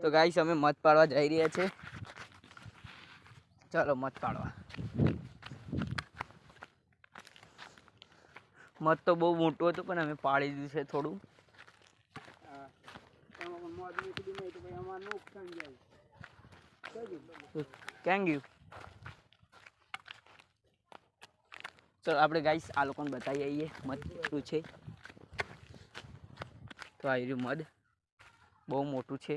તો ગાઈસ, અમે મત પાડવા જઈ રહ્યા છે. ચાલો મત પાડવા. મત તો બહુ મોટું હતું, પણ અમે પાડી દીધું છે થોડું. કેમ ગયું ચલો, આપણે ગાઈસ આ લોકોને બતાવી આવીએ મધ કેટલું છે. તો આવી રહ્યું મધ. બહુ મોટું છે.